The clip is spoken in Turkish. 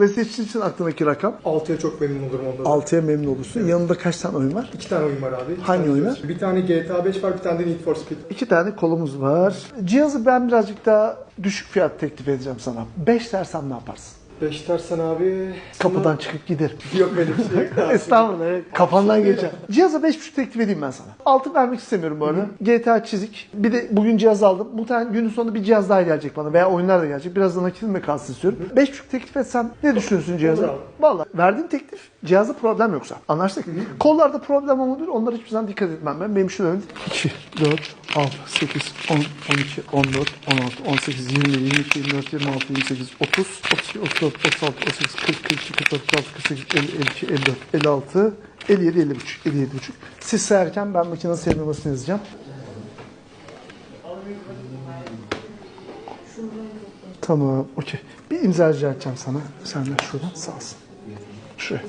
Ve seçtiğin için aklındaki rakam 6'ya çok memnun olurum onda. da. 6'ya memnun olursun. Yanında kaç tane oyun var? İki tane oyun var abi. İki Hangi tane oyunlar? Bir tane GTA 5 var, bir tane de Need for Speed. İki tane kolumuz var. Cihazı ben birazcık daha düşük fiyat teklif edeceğim sana. 5 dersem ne yaparsın? 5 dersen abi... Kapıdan çıkıp giderim. Yok bir şey yok. Estağfurullah. evet. Kafandan geçer. Cihaza 5.5 teklif edeyim ben sana. 6 vermek istemiyorum bu arada. GTA çizik. Bir de bugün cihaz aldım. Muhtemelen günün sonunda bir cihaz daha gelecek bana veya oyunlar da gelecek. Biraz da nakitim de kalsın istiyorum. 5.5 teklif etsem ne düşünüyorsun cihaza? Valla verdiğin teklif cihazda problem yoksa. Anlaştık. Kollarda problem olmadır. Onlara hiçbir zaman dikkat etmem ben. Benim için önemli. 2, 4, 6, 8, 10, 12, 14, 16, 18, 20, 22, 24, 26, 28, 30, 32, 34, 36, 38, 40, 42, 44, 46, 48, 50, 52, 54, 56, 57, 57 buçuk, 57 buçuk. Siz sayarken ben makinenin sevmemesini yazacağım. Tamam, okey. Bir imza rica edeceğim sana. Sen de şuradan sağ olsun. Şuraya.